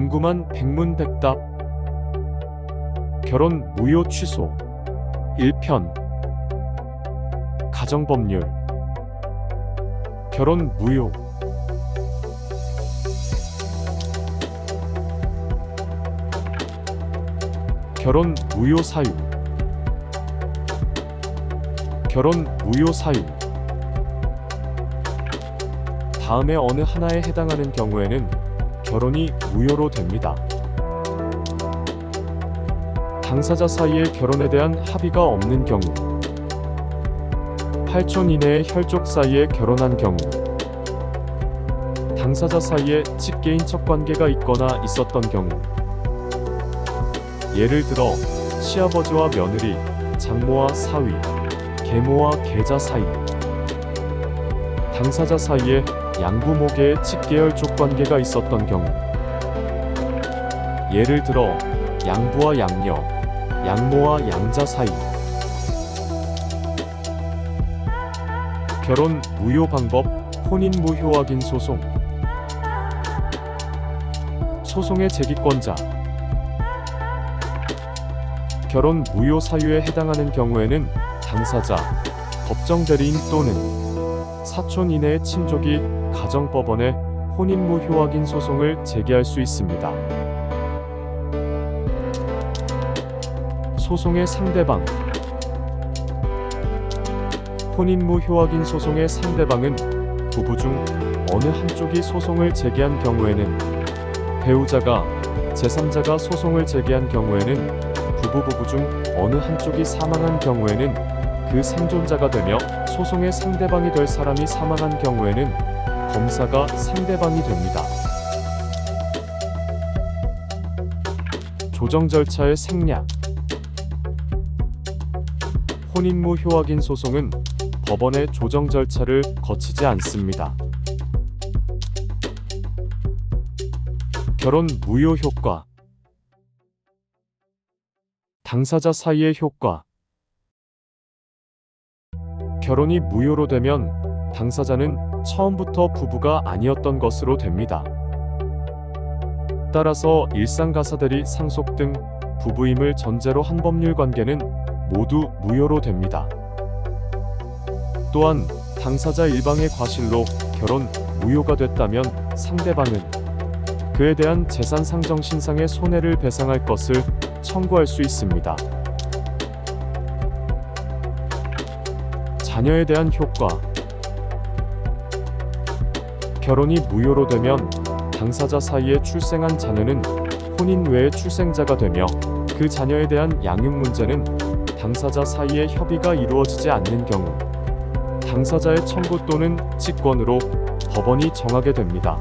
궁금한 백문백답. 결혼 무효 취소. 1편. 가정법률. 결혼 무효. 결혼 무효 사유. 결혼 무효 사유. 다음에 어느 하나에 해당하는 경우에는 결혼이 무효로 됩니다. 당사자 사이에 결혼에 대한 합의가 없는 경우 8촌 이내의 혈족 사이에 결혼한 경우 당사자 사이에 직계인척 관계가 있거나 있었던 경우 예를 들어 시아버지와 며느리, 장모와 사위, 계모와 계자 사이 당사자 사이에 양부모계의 직계혈족 관계가 있었던 경우 예를 들어 양부와 양녀, 양모와 양자 사이 결혼 무효 방법 혼인 무효 확인 소송 소송의 제기권자 결혼 무효 사유에 해당하는 경우에는 당사자, 법정 대리인 또는 사촌 이내의 친족이 가정법원에 혼인 무 효 확인 소송을 제기할 수 있습니다. 소송의 상대방 혼인 무 효 확인 소송의 상대방은 부부 중 어느 한쪽이 소송을 제기한 경우에는 배우자가 제3자가 소송을 제기한 경우에는 부부 부부 중 어느 한쪽이 사망한 경우에는 그 생존자가 되며 소송의 상대방이 될 사람이 사망한 경우에는 검사가 상대방이 됩니다. 조정 절차의 생략 혼인무 효확인 소송은 법원의 조정 절차를 거치지 않습니다. 결혼 무효 효과 당사자 사이의 효과 결혼이 무효로 되면 당사자는 처음부터 부부가 아니었던 것으로 됩니다. 따라서 일상가사들이 상속 등 부부임을 전제로 한 법률 관계는 모두 무효로 됩니다. 또한 당사자 일방의 과실로 결혼 무효가 됐다면 상대방은 그에 대한 재산 상정 신상의 손해를 배상할 것을 청구할 수 있습니다. 자녀에 대한 효과 결혼이 무효로 되면 당사자 사이에 출생한 자녀는 혼인 외의 출생자가 되며 그 자녀에 대한 양육 문제는 당사자 사이에 협의가 이루어지지 않는 경우 당사자의 청구 또는 직권으로 법원이 정하게 됩니다.